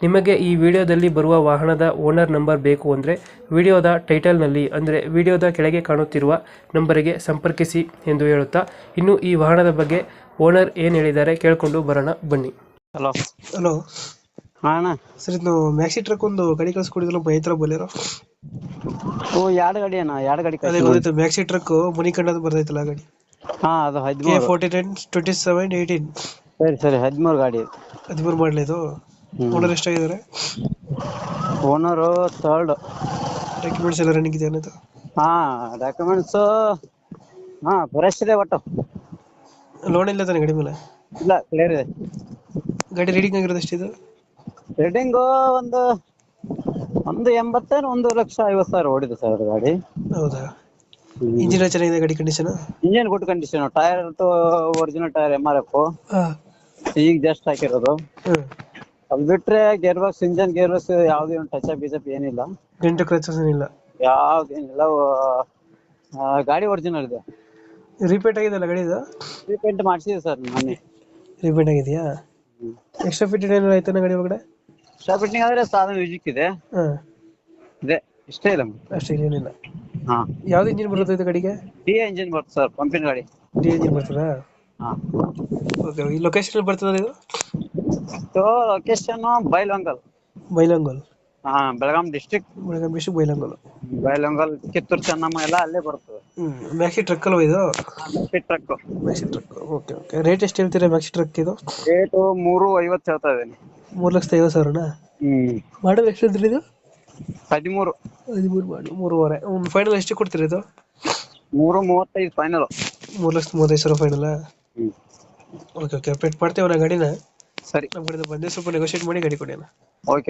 ನಿಮಗೆ ಈ ವಿಡಿಯೋದಲ್ಲಿ ಬರುವ ವಾಹನದ ಓನರ್ ನಂಬರ್ ಬೇಕು ಅಂದರೆ ವಿಡಿಯೋದ ಟೈಟಲ್ನಲ್ಲಿ ಅಂದರೆ ವಿಡಿಯೋದ ಕೆಳಗೆ ಕಾಣುತ್ತಿರುವ ನಂಬರಿಗೆ ಸಂಪರ್ಕಿಸಿ ಎಂದು ಹೇಳುತ್ತಾ ಇನ್ನು ಈ ವಾಹನದ ಬಗ್ಗೆ ಓನರ್ ಏನು ಹೇಳಿದ್ದಾರೆ ಕೇಳಿಕೊಂಡು ಬರೋಣ ಬನ್ನಿ. ಹಲೋ. ಹಲೋ. ಹಾ ಅಣ್ಣ. ಸರ್ ಇದು ಮ್ಯಾಕ್ಸಿ ಟ್ರಕ್ ಒಂದು ಗಾಡಿ ಕಳಿಸ್ಕೊಡಿದ್ರು ಬೈತ್ರ ಬೋಲೇರೋ? ಓ ಎರಡು ಗಾಡಿ ಅಣ್ಣ ಎರಡು ಗಾಡಿ ಅದೇ ಗೊತ್ತಾಯ್ತು ಮ್ಯಾಕ್ಸಿ ಟ್ರಕ್ ಮಣಿಕಂಡದ ಬರ್ತೈತಲ್ಲ ಗಾಡಿ? ಹಾ ಅದು ಹದಿಮೂರು. Forty ten twenty seven eighteen ಸರಿ ಸರಿ ಹದಿಮೂರು ಗಾಡಿ. ಹದಿಮೂರು ಮಾಡಲಿ ಇದು? ಹ್ಮ್. ಓನರ್ ಎಷ್ಟಾಗಿದ್ದಾರೆ? ಓನರ್ ಥರ್ಡ್ ಡಾಕ್ಯುಮೆಂಟ್ಸ್ ಎಲ್ಲ ರನ್ನಿಂಗ್ ಇದೆ ಅನ್ನೋದು? ಹಾ ಡಾಕ್ಯುಮೆಂಟ್ಸ್ ಹಾ ಫ್ರೆಶ್ ಇದೆ ಒಟ್ಟು. ಲೋನ್ ಇಲ್ಲ ತಾನೆ ಗಾಡಿ ಮೇಲೆ? ಇಲ್ಲ ಕ್ಲಿಯರ್ ಇದೆ. ಗಾಡಿ ರೀಡಿಂಗ್ ಆಗಿರೋದು ಇದು ರೇಟಿಂಗು ಒಂದು ಒಂದು ಎಂಬತ್ತೇನು ಒಂದು ಲಕ್ಷ ಐವತ್ತು ಸಾವಿರ ಓಡಿದೆ ಸರ್ ಅದು ಗಾಡಿ. ಹೌದಾ? ಇಂಜಿನ್ ಚೆನ್ನಾಗಿದೆ ಗಾಡಿ condition engine good condition tyre original tyre M R F ಈಗ ಜಸ್ಟ್ ಹಾಕಿರೋದು. ಅದು ಬಿಟ್ರೆ gear box engine gear box ಯಾವುದೇ ಒಂದು ಟಚ್ ಅಪ್ ಗೀಚಪ್ ಏನಿಲ್ಲ. ಎಂಟು ಕ್ರಚಸ್ ಏನಿಲ್ಲ. ಯಾವ್ದೇನಿಲ್ಲ ಆ, ಗಾಡಿ ಒರಿಜಿನಲ್ ಇದೆ. ರಿಪೇಟ್ ಆಗಿದೆಲ್ಲ ಗಾಡಿ ಇದು? ರಿಪೇಂಟ್ ಮಾಡಿಸಿದೆ ಸರ್ ಮೊನ್ನೆ. ರಿಪೇಟ್ ಆಗಿದೆಯಾ? ಎಕ್ಸ್ಟ್ರಾ ಫಿಟ್ಟಿಂಗ್ ಏನಾದ್ರು ಆಯ್ತಾನ ಗಾಡಿ ಒಳಗಡೆ? ಶಾಪಿಂಗ್ ಆದ್ರೆ ಸಾಧನ ಮ್ಯೂಸಿಕ್ ಇದೆ. ಹಾಂ. ಇದೆ. ಇಷ್ಟೇ ಇಲ್ಲ ಅಷ್ಟೇ ಏನಿಲ್ಲ. ಹಾ. ಯಾವ್ದು ಇಂಜಿನ್ ಬರುತ್ತೆ ಇದು ಗಾಡಿಗೆ? ಡಿ ಇಂಜಿನ್ ಬರುತ್ತೆ ಸರ್ ಪಂಪಿನ ಗಾಡಿ. ಡಿ ಇಂಜಿನ್ ಬರ್ತದಾ ಹಾ. ಓಕೆ ಈ ಲೊಕೇಶನ್ ಬರ್ತದ ಇದು? ಸೊ ಲೊಕೇಶನ್ ಬೈಲಂಗಲ್ ಬೈಲಂಗಲ್ ಹಾ ಬೆಳಗಾಂ ಡಿಸ್ಟ್ರಿಕ್ಟ್ ಬೆಳಗಾಂ ಡಿಸ್ಟ್ರಿಕ್ಟ್ ಬೈಲಂಗಲ್ ಬೈಲಂಗಲ್ ಕಿತ್ತೂರು ಚೆನ್ನಮ್ಮ ಎಲ್ಲ ಅಲ್ಲೇ ಬರ್ತದೆ ಮ್ಯಾಕ್ಸಿ ಟ್ರಕ್ ಅಲ್ವಾ ಇದು? Truck maxi truck okay okay rate ಎಷ್ಟು ಹೇಳ್ತೀರಾ ಮ್ಯಾಕ್ಸಿ ಟ್ರಕ್ ಇದು? ರೇಟು ಮೂರು ಐವತ್ತು ಹೇಳ್ತಾ ಇದ್ದೀನಿ. ಮೂರು ಲಕ್ಷದ ಐವತ್ತು ಸಾವಿರನಾ? ಹ್ಮ್. ಮಾಡಲ್ ಎಷ್ಟು ಇದ್ರಿ ಇದು? ಹದಿಮೂರು. ಹದಿಮೂರು ಮಾಡಿ ಮೂರುವರೆ. ಒಂದು ಫೈನಲ್ ಎಷ್ಟು ಕೊಡ್ತೀರಾ ಇದು? ಮೂರು ಮೂವತ್ತೈದು ಫೈನಲ್ ಮೂರು ಲಕ್ಷದ ಮೂವತ್ತೈದು ಸಾವಿರ ಫೈನಲ್ ಓಕೆ ಓಕೆ ಪೆಟ್ ಮಾಡ್ತೇವೆ ನಾ ಗಾಡಿನ. ಸರಿ. ನಮ್ಮ ಕಡೆ ಬಂದು ಸ್ವಲ್ಪ ನೆಗೋಷಿಯೇಟ್ ಮಾಡಿ ಗಾಡಿ ಕೊಡಿ ಅಣ್ಣ. ಓಕೆ